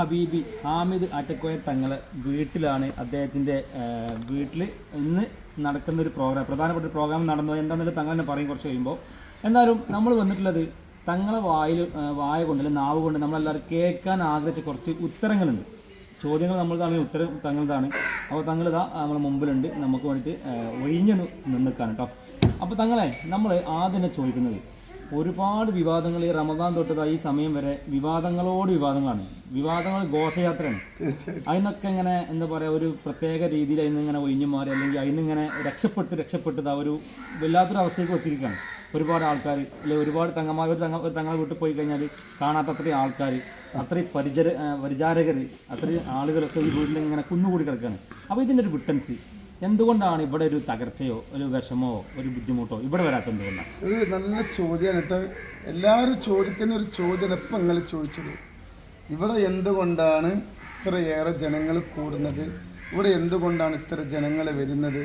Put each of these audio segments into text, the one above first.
ഹബീബി ഹാമിദ് ആറ്റക്കോയ തങ്ങളെ വീട്ടിലാണ് അദ്ദേഹത്തിന്റെ വീട്ടിൽ ഇന്ന് നടക്കുന്ന ഒരു പ്രോഗ്രാം പ്രധാനപ്പെട്ട ഒരു പ്രോഗ്രാം നടന്നത് എന്താണെന്നുള്ളത് തങ്ങൾ തന്നെ പറയും കുറച്ച് കഴിയുമ്പോൾ എന്നാലും നമ്മൾ വന്നിട്ടുള്ളത് തങ്ങളെ വായിൽ വായ കൊണ്ട് അല്ലെങ്കിൽ നാവ് കൊണ്ട് നമ്മളെല്ലാവരും കേൾക്കാൻ ആഗ്രഹിച്ച കുറച്ച് ഉത്തരങ്ങളുണ്ട്. ചോദ്യങ്ങൾ നമ്മളതാണ് ഉത്തരം തങ്ങളതാണ്. അപ്പോൾ തങ്ങൾ ഇതാ നമ്മുടെ മുമ്പിലുണ്ട്. നമുക്ക് വേണ്ടിയിട്ട് ഒഴിഞ്ഞു നിന്നിക്കാണ് കേട്ടോ അപ്പോൾ തങ്ങളെ നമ്മൾ ആദ്യം ചോദിക്കുന്നത് ഒരുപാട് വിവാദങ്ങൾ ഈ റമദാൻ തൊട്ടത് ഈ സമയം വരെ വിവാദങ്ങളോട് വിവാദങ്ങളാണ്. വിവാദങ്ങൾ ഘോഷയാത്രയാണ്. അതിനൊക്കെ ഇങ്ങനെ എന്താ പറയുക ഒരു പ്രത്യേക രീതിയിൽ അതിൽ ഇങ്ങനെ ഒഴിഞ്ഞു മാറി അല്ലെങ്കിൽ അതിൽ ഇങ്ങനെ രക്ഷപ്പെട്ട് രക്ഷപ്പെട്ടത് ആ ഒരു വല്ലാത്തൊരു അവസ്ഥയ്ക്ക് എത്തിയിരിക്കുകയാണ്. ഒരുപാട് ആൾക്കാർ അല്ലെ ഒരുപാട് തങ്ങന്മാർ ഒരു തങ്ങ ഒരു തങ്ങളെ വീട്ടിൽ പോയി കഴിഞ്ഞാൽ കാണാത്ത അത്രയും ആൾക്കാർ അത്രയും പരിചര പരിചാരകർ അത്രയും ആളുകളൊക്കെ ഈ വീട്ടിൽ ഇങ്ങനെ കുന്നുകൂടി കിടക്കുകയാണ്. അപ്പോൾ ഇതിന്റെ ഒരു വിട്ടൻസി. എന്തുകൊണ്ടാണ് ഇവിടെ ഒരു തകർച്ചയോ ഒരു വിഷമോ ഒരു ബുദ്ധിമുട്ടോ ഇവിടെ വരാത്ത എന്തുകൊണ്ടാണ് ഒരു നല്ല ചോദ്യമാണ് കേട്ടോ എല്ലാവരും ചോദിക്കുന്ന ഒരു ചോദ്യം ഇപ്പം നിങ്ങൾ ചോദിച്ചത്. ഇവിടെ എന്തുകൊണ്ടാണ് ഇത്രയേറെ ജനങ്ങൾ കൂടുന്നത്? ഇവിടെ എന്തുകൊണ്ടാണ് ഇത്ര ജനങ്ങൾ വരുന്നത്?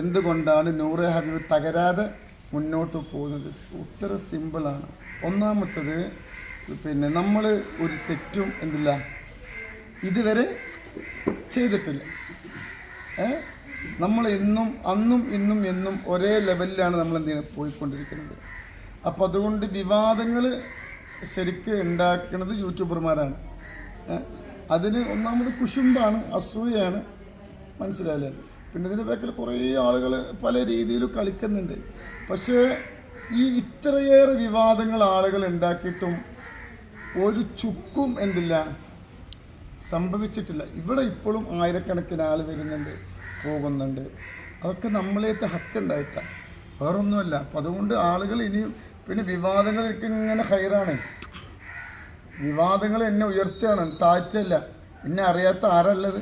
എന്തുകൊണ്ടാണ് നൂറെ ഹബീബ് തകരാതെ മുന്നോട്ട് പോകുന്നത്? ഉത്തര സിമ്പിളാണ് ഒന്നാമത്തത് പിന്നെ നമ്മൾ ഒരു തെറ്റും എന്തില്ല? ഇതുവരെ ചെയ്തിട്ടില്ല? നമ്മൾ എന്നും അന്നും ഇന്നും എന്നും ഒരേ ലെവലിലാണ് നമ്മൾ എന്ത് ചെയ്യുന്നത് പോയിക്കൊണ്ടിരിക്കുന്നത്. അപ്പോൾ അതുകൊണ്ട് വിവാദങ്ങൾ ശരിക്ക് ഉണ്ടാക്കുന്നത് യൂട്യൂബർമാരാണ്? അതിന് ഒന്നാമത് കുശുമ്പാണ് അസൂയാണ് മനസ്സിലായില്ലേ? പിന്നെ ഇതിന്റെ ബാക്കിൽ കുറേ ആളുകൾ പല രീതിയിലും കളിക്കുന്നുണ്ട്. പക്ഷേ ഈ ഇത്രയേറെ വിവാദങ്ങൾ ആളുകൾ ഉണ്ടാക്കിയിട്ടും ഒരു ചുക്കും എന്തില്ല. സംഭവിച്ചിട്ടില്ല. ഇവിടെ ഇപ്പോഴും ആയിരക്കണക്കിന് ആൾ വരുന്നുണ്ട് പോകുന്നുണ്ട്. അതൊക്കെ നമ്മളേത്തെ ഹക്കുണ്ടായിട്ടാണ് വേറൊന്നുമല്ല. അപ്പം അതുകൊണ്ട് ആളുകൾ ഇനിയും പിന്നെ വിവാദങ്ങളൊക്കെ ഇങ്ങനെ ഹൈറാണ്. വിവാദങ്ങൾ എന്നെ ഉയർത്തുകയാണ്. താഴ്ചയല്ല എന്നെ അറിയാത്ത ആരല്ലത്?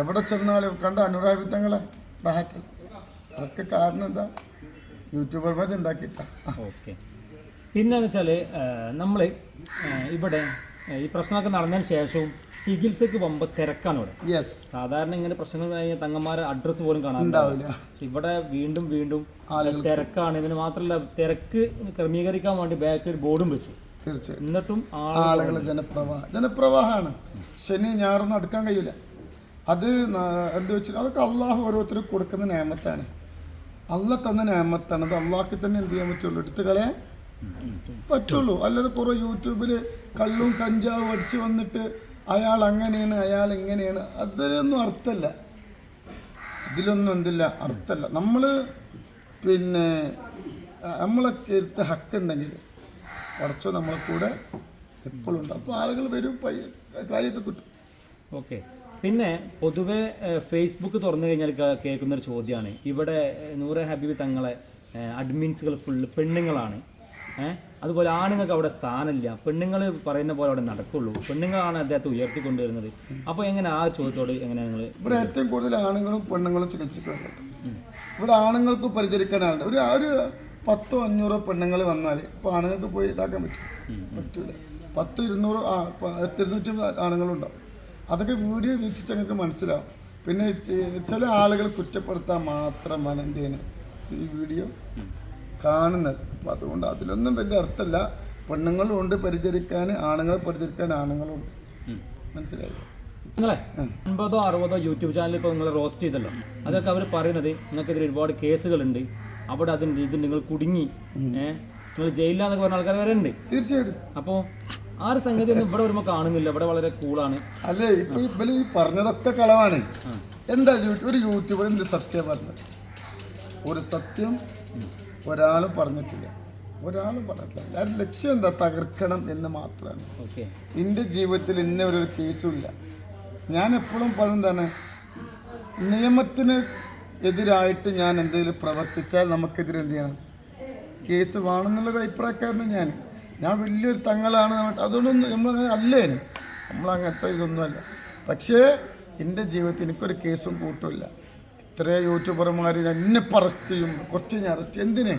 എവിടെ ചെന്നാലും കണ്ട അനുരാഗിത്തങ്ങളെ റാഹത്തിൽ അതൊക്കെ കാരണം എന്താ? യൂട്യൂബർമാർ ഉണ്ടാക്കിയിട്ടാണ് ഓക്കെ. പിന്നെ വെച്ചാൽ നമ്മൾ ഇവിടെ ഈ പ്രശ്നമൊക്കെ നടന്നതിന് ശേഷവും ചികിത്സക്ക് പോകുമ്പോൾ തിരക്കാണ് ഇവിടെ. യെസ് സാധാരണ ഇങ്ങനെ പ്രശ്നങ്ങൾ കഴിഞ്ഞാൽ തങ്ങന്മാരെ അഡ്രസ്സ് പോലും കാണാറുണ്ടാവില്ല ഇവിടെ വീണ്ടും വീണ്ടും തിരക്കാണ്. ഇതിന് മാത്രമല്ല തിരക്ക് ക്രമീകരിക്കാൻ വേണ്ടി ബാക്കിൽ ഒരു ബോർഡും വെച്ചു. തീർച്ചയായും. എന്നിട്ടും ആളുകളെ ആളുകൾ ജനപ്രവാഹം ജനപ്രവാഹമാണ്. ശനി ഞായറൊന്നും അടുക്കാൻ കഴിയില്ല അത് എന്ത് വെച്ചാൽ അതൊക്കെ അള്ളാഹു ഓരോരുത്തർ കൊടുക്കുന്ന നേമത്താണ്. അള്ള തന്ന നേമത്താണ്. അത് അള്ളാഹ്ക്ക് തന്നെ എന്ത് ചെയ്യാൻ പറ്റുള്ളൂ? എടുത്ത് കളയാൻ പറ്റുള്ളൂ. അല്ലാതെ കുറേ യൂട്യൂബിൽ കള്ളും കഞ്ചാവും അടിച്ച് വന്നിട്ട് അയാൾ അങ്ങനെയാണ് അയാൾ ഇങ്ങനെയാണ്. അതിലൊന്നും അർത്ഥമല്ല ഇതിലൊന്നും എന്തില്ല അർത്ഥമല്ല നമ്മൾ പിന്നെ നമ്മളൊക്കെ എടുത്ത് ഹക്കുണ്ടെങ്കിൽ കുറച്ചോ നമ്മളെ കൂടെ എപ്പോഴും ഉണ്ട് അപ്പോൾ ആളുകൾ വരും കാര്യത്തെ കിട്ടും. ഓക്കെ. പിന്നെ പൊതുവെ ഫേസ്ബുക്ക് തുറന്നു കഴിഞ്ഞാൽ കേൾക്കുന്നൊരു ചോദ്യമാണ്. ഇവിടെ നൂറെ ഹബീബ് തങ്ങളെ അഡ്മിൻസുകൾ ഫുള്ള് പെണ്ണുങ്ങളാണ്. ഏഹ് അതുപോലെ ആണുങ്ങൾക്ക് അവിടെ സ്ഥാനമില്ല. പെണ്ണുങ്ങൾ പറയുന്ന പോലെ അവിടെ നടക്കുള്ളൂ. പെണ്ണുങ്ങളാണ് അദ്ദേഹത്തെ ഉയർത്തിക്കൊണ്ടുവരുന്നത്. അപ്പോൾ എങ്ങനെ ആ ചോദ്യത്തോട് എങ്ങനെ നിങ്ങൾ ഇവിടെ ഏറ്റവും കൂടുതൽ ആണുങ്ങളും പെണ്ണുങ്ങളും ചികിത്സിക്കുന്നുണ്ട് ഇവിടെ ആണുങ്ങൾക്ക് പരിചരിക്കാനാണ് ഒരു ഒരു പത്തോ അഞ്ഞൂറോ പെണ്ണുങ്ങൾ വന്നാൽ ഇപ്പോൾ ആണുങ്ങൾക്ക് പോയി ഇതാക്കാൻ പറ്റും. പറ്റൂല. പത്തോ ഇരുന്നൂറോ ആ പ- ഇരുന്നൂറ്റി ആണുങ്ങളുണ്ടാവും. അതൊക്കെ വീഡിയോ വീക്ഷിച്ച് ഞങ്ങൾക്ക് മനസ്സിലാവും. പിന്നെ ചില ആളുകൾ കുറ്റപ്പെടുത്താൻ മാത്രമാണ് എന്ത് ചെയ്യണത് ഈ വീഡിയോ. കാണുന്നത്. അപ്പം അതുകൊണ്ട് അതിലൊന്നും വലിയ അർത്ഥമല്ല പെണ്ണുങ്ങളും ഉണ്ട് പരിചരിക്കാൻ ആണുങ്ങളെ പരിചരിക്കാൻ ആണുങ്ങളും ഉണ്ട് മനസ്സിലായി? നിങ്ങളെ അൻപതോ അറുപതോ യൂട്യൂബ് ചാനൽ ഇപ്പോൾ നിങ്ങൾ റോസ്റ്റ് ചെയ്തല്ലോ. അതൊക്കെ അവർ പറയുന്നത് നിങ്ങൾക്കെതിരെ ഒരുപാട് കേസുകളുണ്ട്. അവിടെ അതിന്റെ ഇത് നിങ്ങൾ കുടുങ്ങി. ഏഹ് നിങ്ങൾ ജയിലിലാന്നൊക്കെ പറഞ്ഞ ആൾക്കാർ വരെ ഉണ്ട്. തീർച്ചയായിട്ടും. അപ്പോൾ ആ ഒരു സംഗതി ഒന്നും ഇവിടെ വരുമ്പോൾ കാണുന്നില്ല. ഇവിടെ വളരെ കൂളാണ്. അല്ലേ? ഇപ്പൊ ഇപ്പം ഈ പറഞ്ഞതൊക്കെ കളവാണ്. എന്താ ഒരു യൂട്യൂബർ എന്ത് സത്യം പറഞ്ഞത്? ഒരു സത്യം ഒരാളും പറഞ്ഞിട്ടില്ല. ഒരാളും പറഞ്ഞിട്ടില്ല. എല്ലാവരും ലക്ഷ്യം എന്താ? തകർക്കണം എന്ന് മാത്രമാണ്. ഓക്കെ. എന്റെ ജീവിതത്തിൽ ഇന്നേ ഒരു കേസും ഇല്ല. ഞാൻ എപ്പോഴും പറയുന്നതാണ് നിയമത്തിന് എതിരായിട്ട് ഞാൻ എന്തെങ്കിലും പ്രവർത്തിച്ചാൽ നമുക്കെതിരെ എന്ത് ചെയ്യണം? കേസ് വേണമെന്നുള്ളൊരു അഭിപ്രായക്കാരനാണ് ഞാൻ. ഞാൻ വലിയൊരു തങ്ങളാണ് അതുകൊണ്ടൊന്നും നമ്മളങ്ങനെ അല്ലേ? നമ്മളങ്ങനത്തെ ഇതൊന്നുമല്ല പക്ഷേ എന്റെ ജീവിതത്തിൽ എനിക്കൊരു കേസും കൂട്ടുമില്ല ഇത്രയും യൂട്യൂബർമാർ എന്നെ അറസ്റ്റ് ചെയ്യും. കുറച്ച് ഞാൻ അറസ്റ്റ് എന്തിനെ?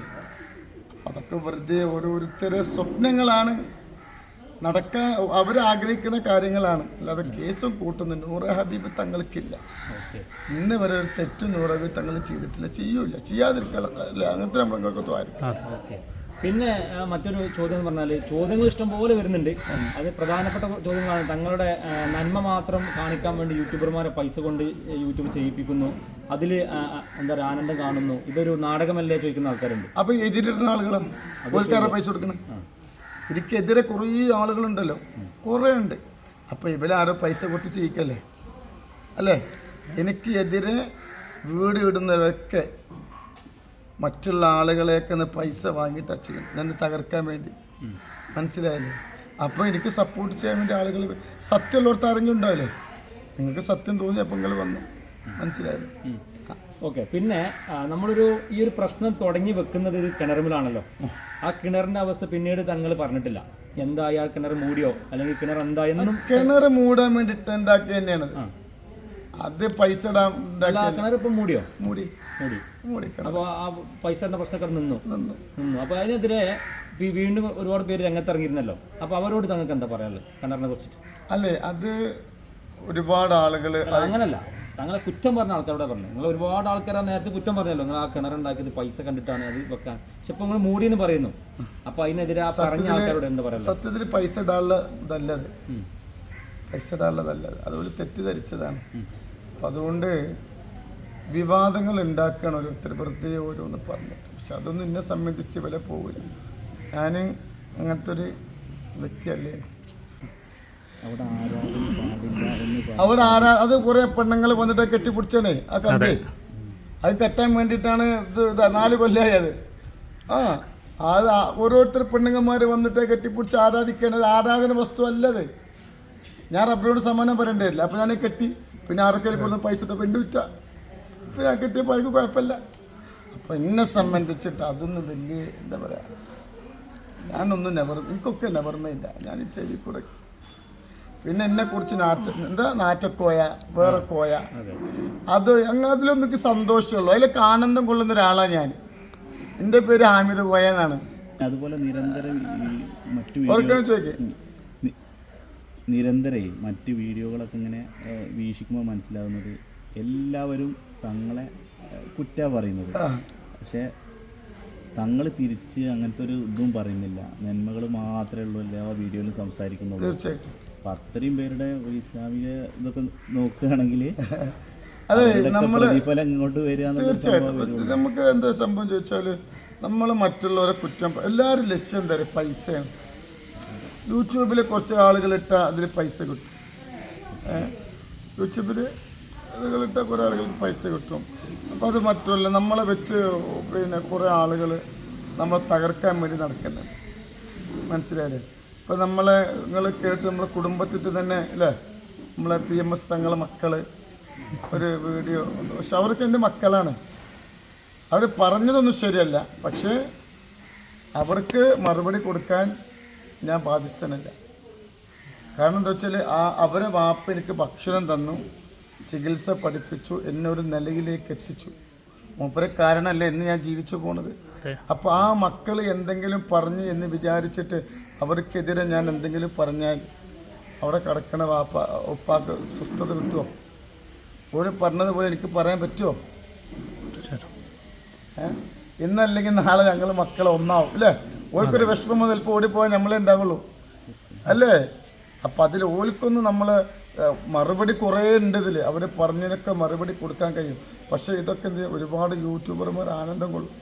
അതൊക്കെ വെറുതെ ഓരോരുത്തരെ സ്വപ്നങ്ങളാണ്. നടക്കാൻ അവർ ആഗ്രഹിക്കുന്ന കാര്യങ്ങളാണ്. അല്ലാതെ കേസും കൂട്ടുന്നു നൂറ് ഹബീബ് തങ്ങൾക്കില്ല. ഇന്ന് വരെ ഒരു തെറ്റും നൂറ് ഹബീബ് തങ്ങൾ ചെയ്തിട്ടില്ല. ചെയ്യൂല. ചെയ്യാതിരിക്കാൻ അങ്ങനത്തെ നമ്മളൊക്കെ തോരും പിന്നെ മറ്റൊരു ചോദ്യം എന്ന് പറഞ്ഞാൽ ചോദ്യങ്ങൾ ഇഷ്ടം പോലെ വരുന്നുണ്ട്. അത് പ്രധാനപ്പെട്ട ചോദ്യങ്ങളാണ് തങ്ങളുടെ നന്മ മാത്രം കാണിക്കാൻ വേണ്ടി യൂട്യൂബർമാരെ പൈസ കൊണ്ട് യൂട്യൂബ് ചെയ്യിപ്പിക്കുന്നു. അതിൽ എന്താ പറയുക ആനന്ദം കാണുന്നു. ഇതൊരു നാടകമല്ലേ ചോദിക്കുന്ന ആൾക്കാരുണ്ട്. അപ്പൊ എതിരിടുന്ന ആളുകളും ഓൽക്കാരെ പൈസ കൊടുക്കണം? ഇതിക്കെതിരെ കുറേ ആളുകളുണ്ടല്ലോ. കുറേ ഉണ്ട്. അപ്പൊ ഇവരാരോ പൈസ കൊടുത്ത് ചെയ്യിക്കല്ലേ? അല്ലേ? എനിക്ക് എതിരെ വീട് ഇടുന്നവരൊക്കെ മറ്റുള്ള ആളുകളെയൊക്കെ ഒന്ന് പൈസ വാങ്ങി ടച്ച് ചെയ്യും എന്നെ തകർക്കാൻ വേണ്ടി. മനസ്സിലായില്ലേ? അപ്പോൾ എനിക്ക് സപ്പോർട്ട് ചെയ്യാൻ വേണ്ടി ആളുകൾ സത്യമുള്ളവർക്ക് ആരെങ്കിലും ഉണ്ടാവില്ലേ? നിങ്ങൾക്ക് സത്യം തോന്നി അപ്പം നിങ്ങൾ വന്നു. മനസ്സിലായില്ലേ? ഓക്കെ. പിന്നെ നമ്മളൊരു ഈ ഒരു പ്രശ്നം തുടങ്ങി വെക്കുന്നത് ഒരു കിണറുമിലാണല്ലോ ആ കിണറിന്റെ അവസ്ഥ പിന്നീട് തങ്ങൾ പറഞ്ഞിട്ടില്ല. എന്തായി ആ കിണർ മൂടിയോ? അല്ലെങ്കിൽ കിണർ എന്തായെന്നും കിണർ മൂടാൻ വേണ്ടിയിട്ട് ഉണ്ടാക്കി തന്നെയാണ്. അത് പൈസ മൂടിയോ? മൂടി. മൂടി. മൂടി അപ്പോൾ ആ പൈസ പ്രശ്നക്കാർ നിന്നു. നിന്നു. നിന്നു. അപ്പോൾ അതിനെതിരെ വീണ്ടും ഒരുപാട് പേര് രംഗത്തിറങ്ങിയിരുന്നല്ലോ. അപ്പോൾ അവരോട് തങ്ങൾക്ക് എന്താ പറയാനുള്ളത് കിണറിനെ കുറിച്ചിട്ട്? അല്ലേ അത് ഒരുപാട് ആളുകൾ അങ്ങനല്ല. തങ്ങളെ കുറ്റം പറഞ്ഞ ആൾക്കാരോടെ പറഞ്ഞു. നിങ്ങൾ ഒരുപാട് ആൾക്കാരെ നേരത്തെ കുറ്റം പറഞ്ഞല്ലോ. നിങ്ങൾ ആ കിണറുണ്ടാക്കിയത് പൈസ കണ്ടിട്ടാണ് അത് വെക്കാൻ. പക്ഷെ ഇപ്പൊ നിങ്ങൾ മൂടി എന്ന് പറയുന്നു. അപ്പൊ അതിനെതിരെ ആ പറഞ്ഞ ആൾക്കാരോട് എന്താ പറയാ സത്യത്തിൽ പൈസ ഇടാനുള്ള ഇതല്ലത്. പൈസ ഇടാനുള്ളതല്ലത്. അതുപോലെ തെറ്റിദ്ധരിച്ചതാണ്. അപ്പം അതുകൊണ്ട് വിവാദങ്ങൾ ഉണ്ടാക്കുകയാണ് ഓരോരുത്തർ. വെറുതെ ഓരോന്ന് പറഞ്ഞിട്ട് പക്ഷെ അതൊന്നും എന്നെ സംബന്ധിച്ച് വില പോകില്ല ഞാൻ അങ്ങനത്തെ ഒരു വ്യക്തിയല്ലേ. അവിടെ ആരാ? അത് കുറെ പെണ്ണുങ്ങൾ വന്നിട്ട് കെട്ടിപ്പിടിച്ചാണേ. ആ കണ്ടേ. അത്. കെട്ടാൻ വേണ്ടിയിട്ടാണ് ഇത് ഇത് നാല് കൊല്ലായി അത് ആ അത് ഓരോരുത്തർ പെണ്ണുങ്ങന്മാർ വന്നിട്ട് കെട്ടിപ്പിടിച്ച് ആരാധിക്കേണ്ടത് ആരാധന വസ്തു അല്ലത്. ഞാൻ റബ്ബിനോട് സമ്മാനം പറയേണ്ടതില്ല അപ്പം ഞാൻ കെട്ടി. പിന്നെ ആർക്കെങ്കിലും കൊടുത്ത് പൈസ പെണ്ണു വിറ്റ ഞാൻ കെട്ടിയപ്പോൾ എനിക്ക് കുഴപ്പമില്ല. അപ്പം എന്നെ സംബന്ധിച്ചിട്ട് അതൊന്നും വലിയ എന്താ പറയുക ഞാനൊന്നും നെവർ എനിക്കൊക്കെ നെവർമയില്ല ഞാൻ ഈ ചെവി കൂടെ പിന്നെ എന്നെ കുറിച്ച് നാറ്റ എന്താ നാറ്റക്കോയ വേറെ കോയ. അത് അങ്ങനെ അതിലൊന്നും എനിക്ക് സന്തോഷമുള്ളൂ. അതിലൊക്കെ ആനന്ദം കൊള്ളുന്ന ഒരാളാണ് ഞാൻ. എന്റെ പേര് ഹാമിദ് കോയ എന്നാണ്. അതുപോലെ നിരന്തരം ചോദിക്കേ? നിരന്തരേ മറ്റ് വീഡിയോകളൊക്കെ ഇങ്ങനെ വീക്ഷിക്കുമ്പോൾ മനസ്സിലാവുന്നത് എല്ലാവരും തങ്ങളെ കുറ്റ പറയുന്നത്. പക്ഷേ തങ്ങൾ തിരിച്ച് അങ്ങനത്തെ ഒരു ഇതും പറയുന്നില്ല. നന്മകൾ മാത്രമേ ഉള്ളൂ എല്ലാ വീഡിയോയിലും സംസാരിക്കുന്നുള്ളൂ തീർച്ചയായിട്ടും. അപ്പം അത്രയും പേരുടെ ഒരു ഇസ്ലാമിക ഇതൊക്കെ നോക്കുകയാണെങ്കിൽ പ്രതിഫലം ഇങ്ങോട്ട് വരിക തീർച്ചയായിട്ടും. നമുക്ക് എന്താ സംഭവം ചോദിച്ചാൽ നമ്മൾ മറ്റുള്ളവരെ കുറ്റം എല്ലാവരും ലക്ഷ്യം എന്താ? പറയുക പൈസയാണ്. യൂട്യൂബിൽ കുറച്ച് ആളുകൾ ഇട്ടാൽ അതിൽ പൈസ കിട്ടും. യൂട്യൂബിൽ യൂട്യൂബിൽ ഇട്ടാൽ കുറേ ആളുകൾക്ക് പൈസ കിട്ടും. അപ്പോൾ അത് മറ്റുള്ള നമ്മളെ വെച്ച് പിന്നെ കുറേ ആളുകൾ നമ്മളെ തകർക്കാൻ വേണ്ടി നടക്കുന്നത് മനസ്സിലായില്ലേ? ഇപ്പം നമ്മളെ നിങ്ങൾ കേട്ട് നമ്മളെ കുടുംബത്തിൽ തന്നെ അല്ലേ? നമ്മളെ പി എം എസ് തങ്ങളെ മക്കൾ ഒരു വീഡിയോ. പക്ഷെ അവർക്ക് എന്റെ മക്കളാണ്. അവർ പറഞ്ഞതൊന്നും ശരിയല്ല. പക്ഷേ അവർക്ക് മറുപടി കൊടുക്കാൻ ഞാൻ ബാധ്യസ്ഥനല്ല. കാരണം എന്താ വെച്ചാൽ ആ അവരെ വാപ്പ എനിക്ക് ഭക്ഷണം തന്നു ചികിത്സ പഠിപ്പിച്ചു എന്നെ ഒരു നിലയിലേക്ക് എത്തിച്ചു. മൂപ്പരെ കാരണമല്ല എന്ന് ഞാൻ ജീവിച്ചു പോണത്. അപ്പോൾ ആ മക്കൾ എന്തെങ്കിലും പറഞ്ഞു എന്ന് വിചാരിച്ചിട്ട് അവർക്കെതിരെ ഞാൻ എന്തെങ്കിലും പറഞ്ഞാൽ അവിടെ കിടക്കണ വാപ്പ ഉപ്പാക്ക് സ്വസ്ഥത കിട്ടുമോ ഓര് പറഞ്ഞതുപോലെ എനിക്ക് പറയാൻ പറ്റുമോ ഏ? ഇന്നല്ലെങ്കിൽ നാളെ ഞങ്ങൾ മക്കളെ ഒന്നാവും അല്ലേ? ഓർക്കൊരു വിഷമം ചിലപ്പോൾ ഓടിപ്പോയാൽ നമ്മളെ ഉണ്ടാവുള്ളൂ അല്ലേ? അപ്പം അതിൽ ഓൽക്കൊന്നും നമ്മൾ മറുപടി കുറേ ഉണ്ട് ഇതിൽ അവർ പറഞ്ഞതിനൊക്കെ മറുപടി കൊടുക്കാൻ കഴിയും. പക്ഷേ ഇതൊക്കെ എന്ത് ഒരുപാട് യൂട്യൂബർമാർ ആനന്ദം കൊള്ളും.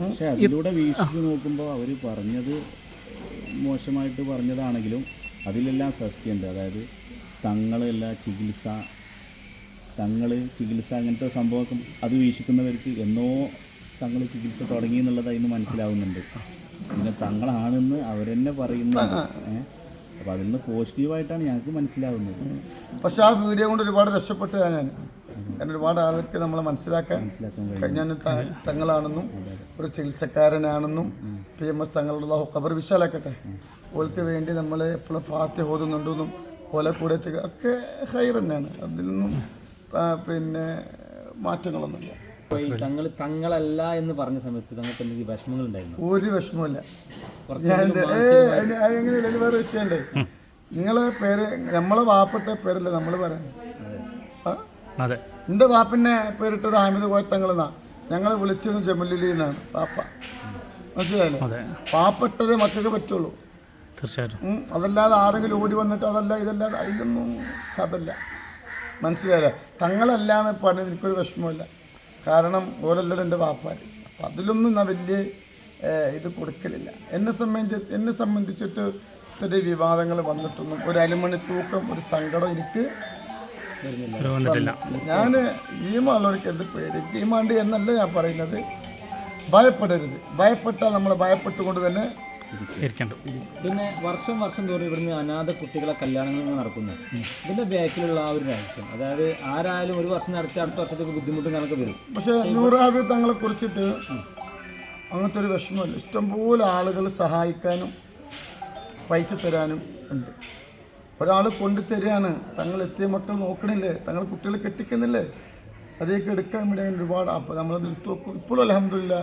പക്ഷെ അതിലൂടെ വീക്ഷിച്ച് നോക്കുമ്പോൾ അവർ പറഞ്ഞത് മോശമായിട്ട് പറഞ്ഞതാണെങ്കിലും അതിലെല്ലാം സത്യമുണ്ട്. അതായത് തങ്ങളല്ല ചികിത്സ തങ്ങൾ ചികിത്സ അങ്ങനത്തെ സംഭവം അത് വീക്ഷിക്കുന്നവർക്ക് എന്നോ തങ്ങൾ ചികിത്സ തുടങ്ങി എന്നുള്ളത് അതിന് മനസ്സിലാവുന്നുണ്ട്. പിന്നെ തങ്ങളാണെന്ന് അവരെന്നെ പറയുന്ന. അപ്പൊ അപ്പോൾ അതിൽ നിന്ന് പോസിറ്റീവായിട്ടാണ് ഞങ്ങൾക്ക് മനസ്സിലാവുന്നത്. പക്ഷെ ആ വീഡിയോ കൊണ്ട് ഒരുപാട് രക്ഷപ്പെട്ടു ഞാൻ. കാരണം ഒരുപാട് ആൾക്ക് നമ്മളെ മനസ്സിലാക്കാൻ ഞാൻ തങ്ങളാണെന്നും ഒരു ചികിത്സക്കാരനാണെന്നും പി എം എസ് തങ്ങളുടെ ഖബർ വിശാലാക്കട്ടെ. ഓൾക്ക് വേണ്ടി നമ്മൾ എപ്പോഴും ഫാത്തി ഓതുന്നുണ്ടെന്നും ഓലെ കൂടെ ഒക്കെ ഹൈർ തന്നെയാണ് അതിൽ നിന്നും പിന്നെ മാറ്റങ്ങളൊന്നുമില്ല. തങ്ങൾ തങ്ങളല്ല എന്ന് പറഞ്ഞ സമയത്ത് തങ്ങൾക്ക് എന്തെങ്കിലും വിഷമങ്ങൾ ഉണ്ടായിരുന്നു ഒരു വിഷമമില്ല വേറെ വിഷയമുണ്ട്. നിങ്ങളെ പേര് നമ്മളെ വാപ്പിട്ട പേരല്ലേ നമ്മൾ പറയുന്നത്? എന്റെ അതെ. എന്റെ വാപ്പിനെ പേരിട്ടത് ഹാമിദ് കോയത്തങ്ങൾ എന്നാ ഞങ്ങളെ വിളിച്ചത് ജമലിലി എന്നാണ് വാപ്പ. മനസ്സിലായില്ലേ? അതെ. പാവപ്പെട്ടതേ മക്കൾക്ക് പറ്റുള്ളൂ. തീർച്ചയായിട്ടും. അതല്ലാതെ ആരെങ്കിലും ഓടി വന്നിട്ട് അതല്ല ഇതല്ലാതെ അതിലൊന്നും കഥല്ല മനസ്സിലായില്ല? തങ്ങളല്ലാന്ന് പറഞ്ഞത് എനിക്കൊരു വിഷമമില്ല കാരണം ഓരല്ലത് എന്റെ വാപ്പാർ അപ്പം അതിലൊന്നും ഞാൻ വലിയ ഇത് കൊടുക്കലില്ല. എന്നെ സംബന്ധിച്ച് എന്നെ സംബന്ധിച്ചിട്ട് ഇത്തിരി വിവാദങ്ങൾ വന്നിട്ടൊന്നും ഒരു അലുമണി തൂക്കം ഒരു സങ്കടം എനിക്ക് ഒരു വന്നിട്ടില്ല. ഞാൻ ഈമാളവർക്ക് എന്ത് പേര് ഈമാണ്ട് എന്നല്ല ഞാൻ പറയുന്നത്. ഭയപ്പെടരുത്. ഭയപ്പെട്ടാൽ നമ്മൾ ഭയപ്പെട്ടുകൊണ്ട് തന്നെ പിന്നെ വർഷം വർഷം തോറും ഇവിടുന്ന് അനാഥ കുട്ടികളെ കല്യാണങ്ങൾ നടക്കുന്നു. ഇതിന്റെ ബാക്കിലുള്ള ആ ഒരു രഹസ്യം അതായത് ആരായാലും ഒരു വർഷം നടത്തി അടുത്ത വർഷത്തേക്ക് ബുദ്ധിമുട്ടും കണക്ക് വരും. പക്ഷേ നൂറാബി തങ്ങളെ കുറിച്ചിട്ട് അങ്ങനത്തെ ഒരു വിഷമമില്ല. ഇഷ്ടംപോലെ ആളുകൾ സഹായിക്കാനും പൈസ തരാനും ഉണ്ട്. ഒരാൾ കൊണ്ടു തരികയാണ്. തങ്ങൾ എത്തിയ മക്കൾ നോക്കണില്ലേ? തങ്ങൾ കുട്ടികളെ കെട്ടിക്കുന്നില്ലേ? അതേക്ക് എടുക്കാൻ വേണ്ടി അങ്ങനെ ഒരുപാട് അപ്പോൾ നമ്മളത് എടുത്ത് നോക്കും ഇപ്പോഴും അലഹമില്ല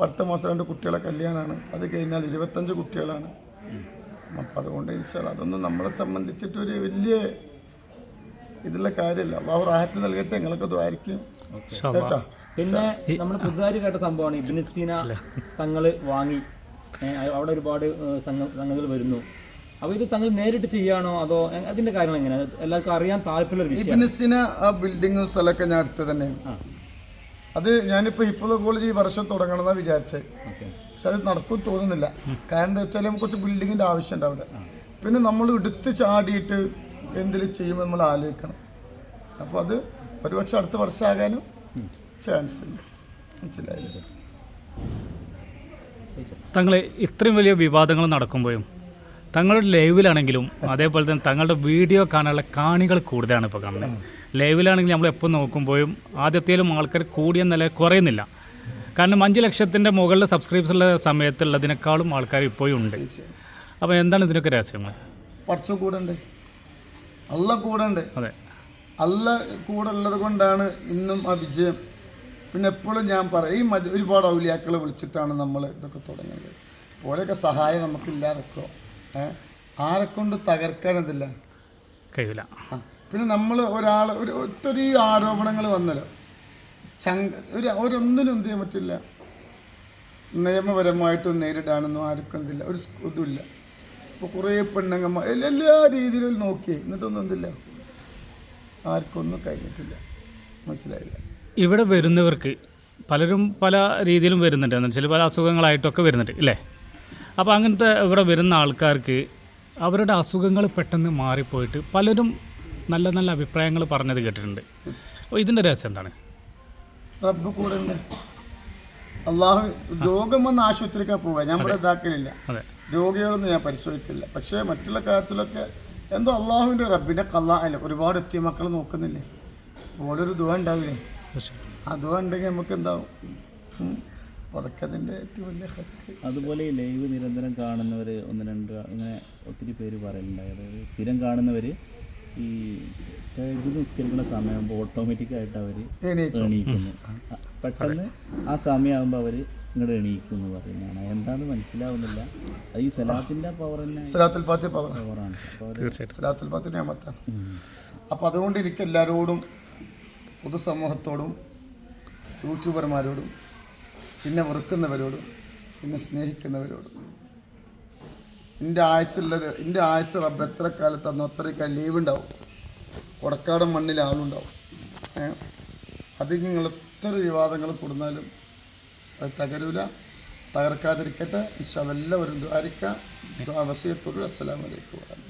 പത്ത് മാസം രണ്ട് കുട്ടികളെ കല്യാണമാണ് അത് കഴിഞ്ഞാൽ ഇരുപത്തഞ്ച് കുട്ടികളാണ്. അപ്പം അതുകൊണ്ട് ഇൻഷാൽ അതൊന്നും നമ്മളെ സംബന്ധിച്ചിട്ടൊരു വലിയ ഇതിലെ കാര്യമില്ല അള്ളാഹു റാഹത്ത് നൽകട്ടെ നിങ്ങൾക്ക് ദ്വാരിക്കും. കേട്ടോ? പിന്നെ നമ്മൾ പുതുതായി കേട്ട സംഭവമാണ് ഇബ്നിസീന തങ്ങൾ വാങ്ങി. അവിടെ ഒരുപാട് സംഘങ്ങൾ വരുന്നു. അപ്പൊ ഇത് തങ്ങൾ നേരിട്ട് ചെയ്യാണോ അതോ അതിന്റെ കാര്യം എങ്ങനെയാണ് എല്ലാവർക്കും അറിയാൻ താല്പര്യമുള്ള ഇബിന് സീന ആ ബിൽഡിങ്ങും സ്ഥലമൊക്കെ ഞാൻ അടുത്ത് തന്നെയാണ്. അത് ഞാനിപ്പോൾ ഇപ്പോൾ കോളേജ് ഈ വർഷം തുടങ്ങണം എന്നാ വിചാരിച്ചത് പക്ഷെ അത് നടക്കും തോന്നുന്നില്ല. കാരണം എന്താ വെച്ചാൽ നമുക്ക് കുറച്ച് ബിൽഡിങ്ങിന്റെ ആവശ്യമുണ്ട് അവിടെ. പിന്നെ നമ്മൾ എടുത്ത് ചാടിയിട്ട് എന്തെങ്കിലും ചെയ്യുമ്പോൾ നമ്മൾ ആലോചിക്കണം. അപ്പോൾ അത് ഒരുപക്ഷെ അടുത്ത വർഷമാകാനും ചാൻസ് ഉണ്ട് മനസ്സിലായില്ല? തങ്ങളെ ഇത്രയും വലിയ വിവാദങ്ങൾ നടക്കുമ്പോഴും തങ്ങളുടെ ലൈവിലാണെങ്കിലും അതേപോലെ തന്നെ തങ്ങളുടെ വീഡിയോ കാണാനുള്ള കാണികൾ കൂടുതലാണ് ഇപ്പോൾ കാണുന്നത്. ലൈവിലാണെങ്കിൽ നമ്മൾ എപ്പോൾ നോക്കുമ്പോഴും ആദ്യത്തേലും ആൾക്കാർ കൂടിയ നില കുറയുന്നില്ല. കാരണം അഞ്ച് ലക്ഷത്തിന്റെ മുകളിൽ സബ്സ്ക്രൈബ്സ് ഉള്ള സമയത്തുള്ളതിനേക്കാളും ആൾക്കാർ ഇപ്പോഴും ഉണ്ട്. അപ്പോൾ എന്താണ് ഇതിനൊക്കെ രഹസ്യങ്ങൾ? പഠിച്ച കൂടെ ഉണ്ട്. അല്ല കൂടെ ഉണ്ട്. അതെ. അല്ല കൂടെ ഉള്ളത് കൊണ്ടാണ് ഇന്നും ആ വിജയം. പിന്നെ എപ്പോഴും ഞാൻ പറയും ഈ മതി ഒരുപാട് ഔലിയാക്കളെ വിളിച്ചിട്ടാണ് നമ്മൾ ഇതൊക്കെ തുടങ്ങിയത് ഓരൊക്കെ സഹായം നമുക്കില്ലാതൊക്കെ ഏഹ് ആരെക്കൊണ്ട് തകർക്കാനതില്ല കഴിയില്ല. പിന്നെ നമ്മൾ ഒരാൾ ഒരു ഒത്തിരി ആരോപണങ്ങൾ വന്നല്ലോ. ചങ്ക ഒരു ഒരൊന്നിനും എന്ത് ചെയ്യാൻ പറ്റില്ല. നിയമപരമായിട്ടും നേരിടാനൊന്നും ആർക്കും എന്തില്ല. ഒരു ഇതുമില്ല. ഇപ്പോൾ കുറേ പെണ്ണുങ്ങന്മാർ എല്ലാ- രീതിയിലും നോക്കി. എന്നിട്ടൊന്നും എന്തില്ല. ആർക്കും ഒന്നും കഴിഞ്ഞിട്ടില്ല. മനസ്സിലായില്ല. ഇവിടെ വരുന്നവർക്ക് പലരും പല രീതിയിലും വരുന്നുണ്ട്. എന്ന് വെച്ചാൽ പല അസുഖങ്ങളായിട്ടൊക്കെ വരുന്നുണ്ട് ഇല്ലേ? അപ്പോൾ അങ്ങനത്തെ ഇവിടെ വരുന്ന ആൾക്കാർക്ക് അവരുടെ അസുഖങ്ങൾ പെട്ടെന്ന് മാറിപ്പോയിട്ട് പലരും നല്ല നല്ല അഭിപ്രായങ്ങൾ പറഞ്ഞത് കേട്ടിട്ടുണ്ട്. അപ്പോൾ ഇതിന്റെ രഹസ്യം എന്താണ്? റബ്ബ് കൂടെ അള്ളാഹു രോഗം വന്ന് ആശുപത്രിക്കാ പോവുക. ഞാൻ ഇവിടെ ഇതാക്കലില്ല. അതെ. രോഗികളൊന്നും ഞാൻ പരിശോധിക്കില്ല. പക്ഷേ മറ്റുള്ള കാര്യത്തിലൊക്കെ എന്തോ അള്ളാഹുവിന്റെ റബ്ബിന്റെ കള്ള അല്ല ഒരുപാട് എത്തിയ മക്കൾ നോക്കുന്നില്ലേ? ഓരോരു ദുഃഖം ഉണ്ടാവില്ലേ? ആ ദുഃഖം ഉണ്ടെങ്കിൽ നമുക്ക് എന്താവും അതുപോലെ ഈ ലൈവ് നിരന്തരം കാണുന്നവർ ഒന്ന് രണ്ട് അങ്ങനെ ഒത്തിരി പേര് പറയലുണ്ടായി. അതായത് സ്ഥിരം കാണുന്നവർ ഈ ചരിത് നിസ്കരിക്കുന്ന സമയമാകുമ്പോൾ ഓട്ടോമാറ്റിക്കായിട്ട് അവർ എണീക്കുന്നു. പെട്ടെന്ന് ആ സമയമാകുമ്പോൾ അവർ ഇങ്ങോട്ട് എണീക്കുന്നു പറയുന്നതാണ്. എന്താണെന്ന് മനസ്സിലാവുന്നില്ല. അത് ഈ സലാത്തിന്റെ പവർ തന്നെ സലാത്തുൽ ഫാത്തി പവർ പവറാണ് അപ്പോൾ തീർച്ചയായിട്ടും. സലാത്തുൽ ഫാത്തി ഞാമത്താണ് അപ്പോൾ അതുകൊണ്ട് എനിക്ക് എല്ലാവരോടും പൊതുസമൂഹത്തോടും യൂട്യൂബർമാരോടും പിന്നെ വെറുക്കുന്നവരോടും പിന്നെ സ്നേഹിക്കുന്നവരോടും എന്റെ ആയുസുള്ളത് എന്റെ ആയുസ് റബ്ബ് എത്ര കാലത്ത് അന്ന് അത്രയ്ക്ക് ലീവ് ഉണ്ടാവും. കൊടക്കാടൻ മണ്ണിൽ ആളുണ്ടാവും അത് നിങ്ങൾ എത്ര വിവാദങ്ങൾ കൊടുന്നാലും അത് തകരൂല. തകർക്കാതിരിക്കട്ടെ. പക്ഷെ അതെല്ലാവരും ദ്വാരിക്കാം. വസീയത്തോട് അസ്സലാമലൈക്കും